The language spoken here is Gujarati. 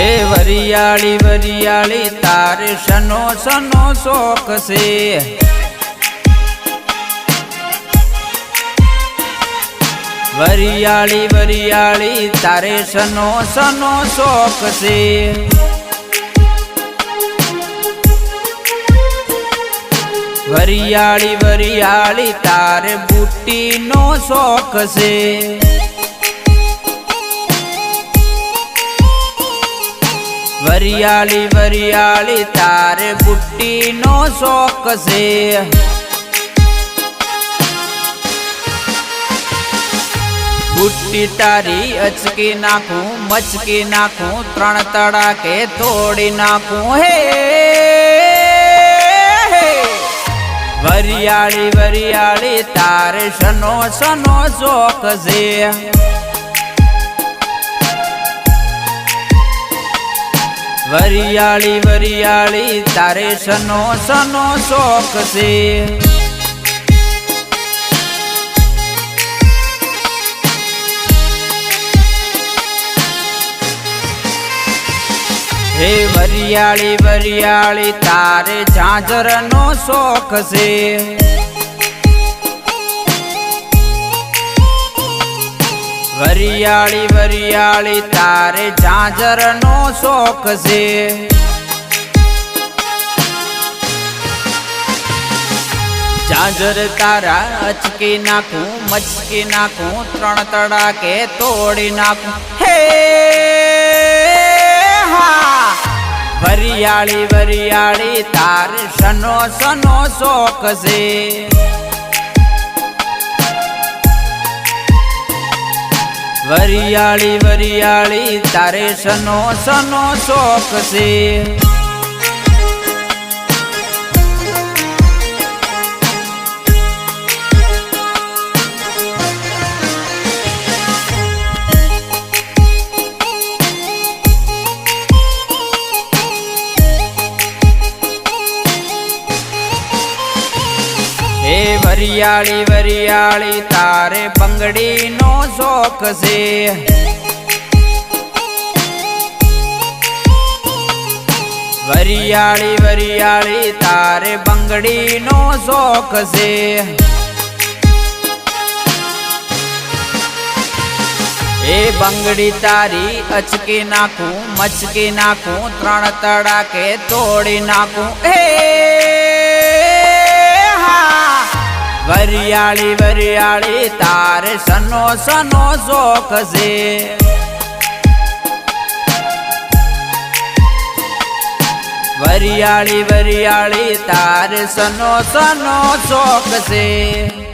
વરિયાળી વરિયાળી, તારે સનો સનો શોખ છે. વરિયાળી વરિયાળી, તારે સનો સનો શોખ છે. વરિયાળી વરિયાળી, તારે બુટ્ટીનો શોખ છે. વરિયાળી વરિયાળી, તારે બુટ્ટીનો શોખ છે. બુટ્ટી તારી અચકી નાખું, મચકી નાખું, ત્રણ તડાકે તોડી નાખું. હે વરિયાળી વરિયાળી, તારે સનો સનો શોખ છે. વરિયાળી વરિયાળી તારે સનો સનો શોખ છે. હે વરિયાળી વરિયાળી તારે ઝાંઝરનો શોખ છે. વરિયાળી વરિયાળી, તારે ઝાંઝરનો શોખ છે. ઝાંઝર તારા અચકી નાખું, મચકી નાખું, ત્રણ તડાકે તોડી નાખું. હા વરિયાળી વરિયાળી, તાર સનો સનો શોખ છે. વરિયાળી વરિયાળી તારે સનો સનો શોખ છે. વરિયાળી વરિયાળી, તારે બંગડીનો શોખ છે. વરિયાળી વરિયાળી, તારે બંગડીનો શોખ છે. એ બંગડી તારી અચકી નાખું, મચકી નાખું, ત્રણ તડાકે તોડી નાખું. હે વરિયાળી વરિયાળી તારે સનો સનો શોખ છે. વરિયાળી વરિયાળી તારે સનો સનો શોખ છે.